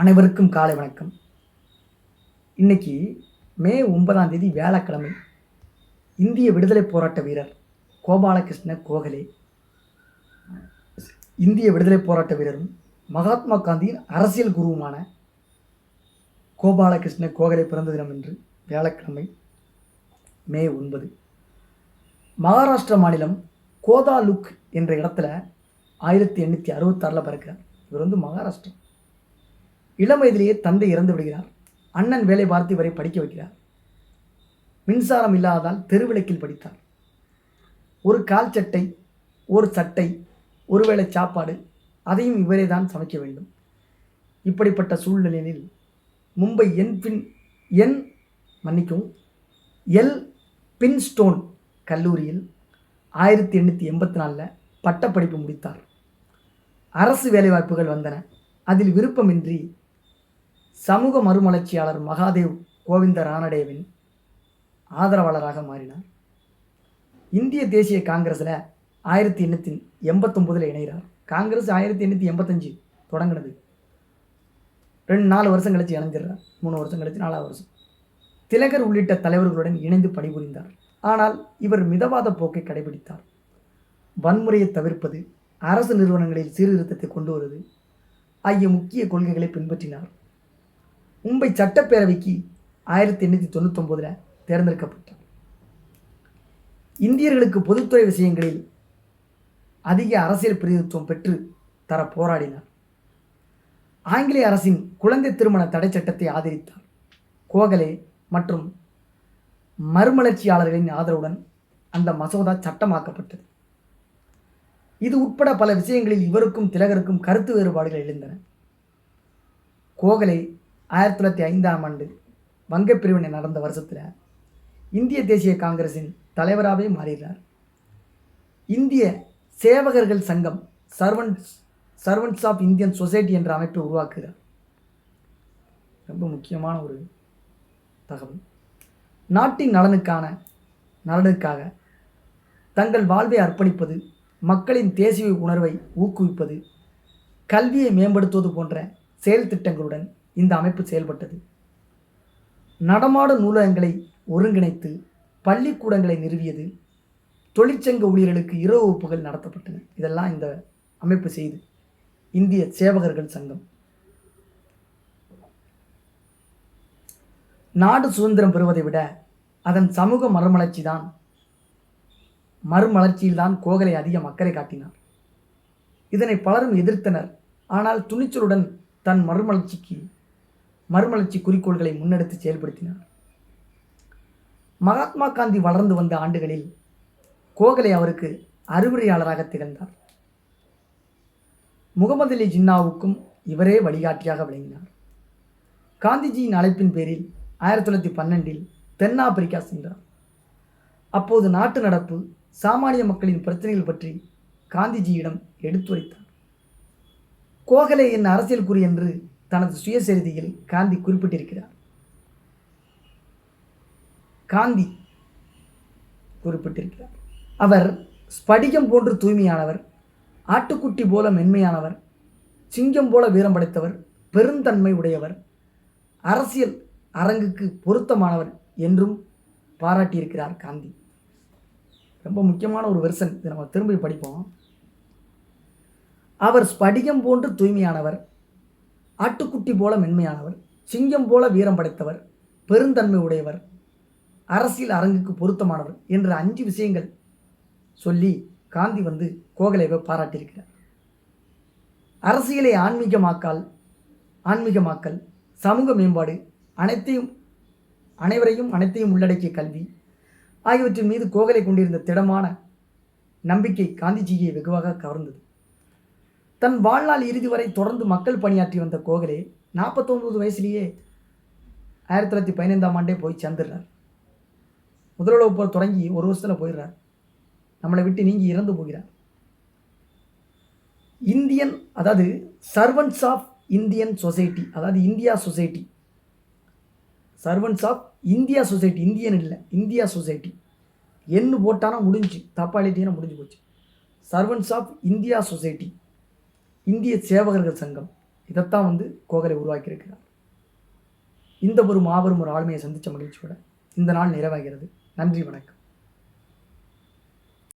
அனைவருக்கும் காலை வணக்கம். இன்னைக்கு மே ஒன்பதாம் தேதி வியாழக்கிழமை இந்திய விடுதலை போராட்ட வீரர் கோபாலகிருஷ்ண கோகலே இந்திய விடுதலை போராட்ட வீரரும் மகாத்மா காந்தியின் அரசியல் குருவுமான கோபாலகிருஷ்ண கோகலே பிறந்த தினம் என்று வியாழக்கிழமை மே ஒன்பது. மகாராஷ்டிரா மாநிலம் கோதாலுக் என்ற இடத்துல ஆயிரத்தி எண்ணூற்றி அறுபத்தாறில் பிறக்கிறார். இவர் வந்து மகாராஷ்டிரா இளம் வயதிலேயே தந்தை இறந்து விடுகிறார். அண்ணன் வேலை பார்த்து இவரை படிக்க வைக்கிறார். மின்சாரம் இல்லாததால் தெருவிளக்கில் படித்தார். ஒரு கால் சட்டை ஒரு சட்டை ஒருவேளை சாப்பாடு அதையும் இவரே தான் சமைக்க வேண்டும். இப்படிப்பட்ட சூழ்நிலையில் மும்பை என் பின் என் மன்னிக்கும் எல் பின்ஸ்டோன் கல்லூரியில் ஆயிரத்தி எண்ணூற்றி எண்பத்தி நாலில் பட்டப்படிப்பு முடித்தார். அரசு வேலைவாய்ப்புகள் வந்தன. அதில் விருப்பமின்றி சமூக மறுமலர்ச்சியாளர் மகாதேவ் கோவிந்த ரானடேவின் ஆதரவாளராக மாறினார். இந்திய தேசிய காங்கிரஸில் ஆயிரத்தி எண்ணூற்றி எண்பத்தொம்போதில் இணைகிறார். காங்கிரஸ் ஆயிரத்தி எண்ணூற்றி எண்பத்தஞ்சு தொடங்கினது. ரெண்டு நாலு வருஷம் கழிச்சு இணைஞ்சிடுறார். மூணு வருஷம் கழித்து நாலாவது வருஷம். திலகர் உள்ளிட்ட தலைவர்களுடன் இணைந்து பணிபுரிந்தார். ஆனால் இவர் மிதவாத போக்கை கடைபிடித்தார். வன்முறையை தவிர்ப்பது அரசு நிறுவனங்களில் சீர்திருத்தத்தை கொண்டு வருவது ஆகிய முக்கிய கொள்கைகளை பின்பற்றினார். மும்பை சட்டப்பேரவைக்கு ஆயிரத்தி எண்ணூற்றி தொண்ணூத்தொம்போதில் தேர்ந்தெடுக்கப்பட்டார். இந்தியர்களுக்கு பொதுத்துறை விஷயங்களில் அதிக அரசியல் பிரதிநிதித்துவம் பெற்று தர போராடினார். ஆங்கிலேய அரசின் குழந்தை திருமண தடை சட்டத்தை ஆதரித்தார். கோகலே மற்றும் மறுமலர்ச்சியாளர்களின் ஆதரவுடன் அந்த மசோதா சட்டமாக்கப்பட்டது. இது உட்பட பல விஷயங்களில் இவருக்கும் திலகருக்கும் கருத்து வேறுபாடுகள் எழுந்தன. கோகலே ஆயிரத்தி தொள்ளாயிரத்தி ஐந்தாம் ஆண்டு வங்கப் பிரிவினை நடந்த வருஷத்தில் இந்திய தேசிய காங்கிரஸின் தலைவராகவே மாறினார் இந்திய சேவகர்கள் சங்கம் servants servants of Indian society என்ற அமைப்பை உருவாக்குகிறார். ரொம்ப முக்கியமான ஒரு தகவல். நாட்டின் நலனுக்கான நலனுக்காக தங்கள் வாழ்வை அர்ப்பணிப்பது மக்களின் தேசிய உணர்வை ஊக்குவிப்பது கல்வியை மேம்படுத்துவது போன்ற செயல் திட்டங்களுடன் இந்த அமைப்பு செயல்பட்டது. நடமாடும் நூலகங்களை ஒருங்கிணைத்து பள்ளிக்கூடங்களை நிறுவியது. தொழிற்சங்க ஊழியர்களுக்கு இரவு வகுப்புகள் நடத்தப்பட்டன. இதெல்லாம் இந்த அமைப்பு செய்து. இந்திய சேவகர்கள் சங்கம். நாடு சுதந்திரம் பெறுவதை விட அதன் சமூக மறுமலர்ச்சி தான் மறுமலர்ச்சியில்தான் கோகலை அதிகம் அக்கறை காட்டினார். இதனை பலரும் எதிர்த்தனர். ஆனால் துணிச்சலுடன் தன் மறுமலர்ச்சிக்கு மறுமலர்ச்சி குறிக்கோள்களை முன்னெடுத்து செயல்படுத்தினார். மகாத்மா காந்தி வளர்ந்து வந்த ஆண்டுகளில் கோகலே அவருக்கு அறிவுரையாளராக திகழ்ந்தார். முகமது அலி ஜின்னாவுக்கும் இவரே வழிகாட்டியாக விளங்கினார். காந்திஜியின் அழைப்பின் பேரில் ஆயிரத்தி தொள்ளாயிரத்தி பன்னெண்டில் தென்னாப்பிரிக்கா சென்றார். அப்போது நாட்டு நடப்பு சாமானிய மக்களின் பிரச்சனைகள் பற்றி காந்திஜியிடம் எடுத்துரைத்தார். கோகலே என் அரசியல் குறி என்று தனது சுயசரிதியில் காந்தி குறிப்பிட்டிருக்கிறார். காந்தி குறிப்பிட்டிருக்கிறார். அவர் ஸ்படிகம் போன்று தூய்மையானவர் ஆட்டுக்குட்டி போல மென்மையானவர் சிங்கம் போல வீரம் படைத்தவர் பெருந்தன்மை உடையவர் அரசியல் அரங்குக்கு பொருத்தமானவர் என்றும் பாராட்டியிருக்கிறார் காந்தி. ரொம்ப முக்கியமான ஒரு வெர்சன் இதை நம்ம திரும்பி படிப்போம். அவர் ஸ்படிகம் போன்று தூய்மையானவர் ஆட்டுக்குட்டி போல மென்மையானவர் சிங்கம் போல வீரம் படைத்தவர் பெருந்தன்மை உடையவர் அரசியல் அரங்குக்கு பொருத்தமானவர் என்ற அஞ்சு விஷயங்கள் சொல்லி காந்தி வந்து கோகலேவை பாராட்டியிருக்கிறார். அரசியலை ஆன்மீகமாக்கல் ஆன்மீகமாக்கல் சமூக மேம்பாடு அனைத்தையும் அனைவரையும் அனைத்தையும் உள்ளடக்கிய கல்வி ஆகியவற்றின் மீது கோகலை கொண்டிருந்த திடமான நம்பிக்கை காந்திஜியை வெகுவாக கவர்ந்தது. தன் வாழ்நாள் இறுதி வரை தொடர்ந்து மக்கள் பணியாற்றி வந்த கோகலே நாற்பத்தொன்பது வயசுலேயே ஆயிரத்தி தொள்ளாயிரத்தி பதினைந்தாம் ஆண்டே போய் சேர்ந்துடுறார். முதலுறவு போர் தொடங்கி ஒரு வருஷத்தில் போயிடுறார். நம்மளை விட்டு நீங்கி இறந்து போகிறார். இந்தியன் அதாவது சர்வன்ஸ் ஆஃப் இந்தியன் சொசைட்டி அதாவது India society servants of India society Indian இல்லை இந்தியா சொசைட்டி என்ன போட்டானா முடிஞ்சு தப்பாளிட்டினா முடிஞ்சு போச்சு. சர்வன்ஸ் ஆஃப் இந்தியா சொசைட்டி இந்திய சேவகர்கள் சங்கம் இதைத்தான் வந்து கோகலை உருவாக்கியிருக்கிறார். இந்த ஒரு மாபெரும் ஒரு ஆளுமையை சந்தித்த மகிழ்ச்சியோட இந்த நாள் நிறைவாகிறது. நன்றி வணக்கம்.